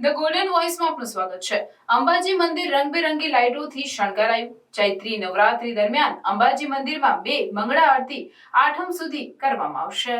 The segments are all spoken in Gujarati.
ગોલ્ડન વોઇસમાં આપનું સ્વાગત છે. અંબાજી મંદિર રંગબેરંગી લાઇટોથી શણગારાયું. ચૈત્રી નવરાત્રી દરમિયાન અંબાજી મંદિરમાં બે મંગળા આરતી આઠમ સુધી કરવામાં આવશે.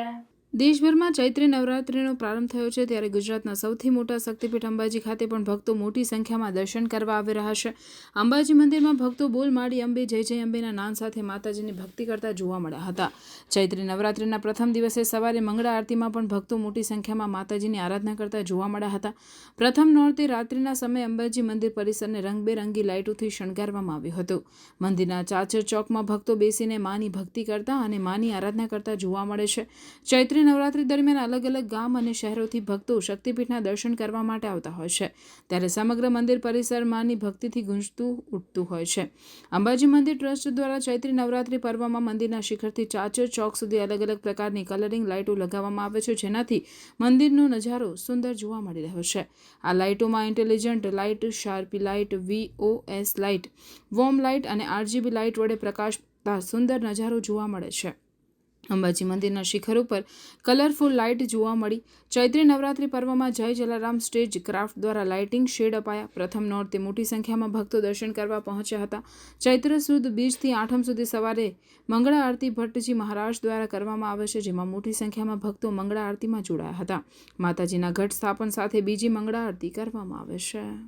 દેશભરમાં ચૈત્રી નવરાત્રિનો પ્રારંભ થયો છે ત્યારે ગુજરાતના સૌથી મોટા શક્તિપીઠ અંબાજી ખાતે પણ ભક્તો મોટી સંખ્યામાં દર્શન કરવા આવી રહ્યા છે. અંબાજી મંદિરમાં ભક્તો બોલ માડી અંબે, જય જય, અંબેના નામ સાથે માતાજીની ભક્તિ કરતા જોવા મળ્યા હતા. ચૈત્રી નવરાત્રિના પ્રથમ દિવસે સવારે મંગળા આરતીમાં પણ ભક્તો મોટી સંખ્યામાં માતાજીની આરાધના કરતા જોવા મળ્યા હતા. પ્રથમ નોરતે રાત્રિના સમયે અંબાજી મંદિર પરિસરને રંગબેરંગી લાઇટોથી શણગારવામાં આવ્યું હતું. મંદિરના ચાચર ચોકમાં ભક્તો બેસીને માની ભક્તિ કરતા અને માની આરાધના કરતા જોવા મળે છે. ચૈત્રી નવરાત્રી દરમિયાન અલગ અલગ ગામ અને શહેરોથી ભક્તો શક્તિપીઠના દર્શન કરવા માટે આવતા હોય છે. ત્યારે સમગ્ર મંદિર પરિસર માની ભક્તિથી ગુંજતું, ઉઠતું હોય છે. અંબાજી મંદિર ટ્રસ્ટ દ્વારા ચૈત્રી નવરાત્રી પર્વમાં મંદિરના શિખરથી ચાચર ચોક સુધી અલગ અલગ પ્રકારની કલરિંગ લાઇટો લગાવવામાં આવે છે, જેનાથી મંદિરનો નજારો સુંદર જોવા મળી રહ્યો છે. આ લાઇટોમાં intelligent light, શાર્પી light VOS light, warm light અને આરજીબી લાઇટ વડે પ્રકાશતા સુંદર નજારો જોવા મળે છે. અંબાજી મંદિરના શિખર ઉપર કલરફુલ લાઇટ જોવા મળી. ચૈત્રી નવરાત્રિ પર્વમાં જય જલારામ સ્ટેજ ક્રાફ્ટ દ્વારા લાઇટિંગ શેડ અપાયા. પ્રથમ નોરતે મોટી સંખ્યામાં ભક્તો દર્શન કરવા પહોંચ્યા હતા. ચૈત્ર સુદ બીજથી આઠમ સુધી સવારે મંગળા આરતી ભટ્ટજી મહારાજ દ્વારા કરવામાં આવે છે, જેમાં મોટી સંખ્યામાં ભક્તો મંગળા આરતીમાં જોડાયા હતા. માતાજીના ઘટ સ્થાપન સાથે બીજી મંગળા આરતી કરવામાં આવે છે.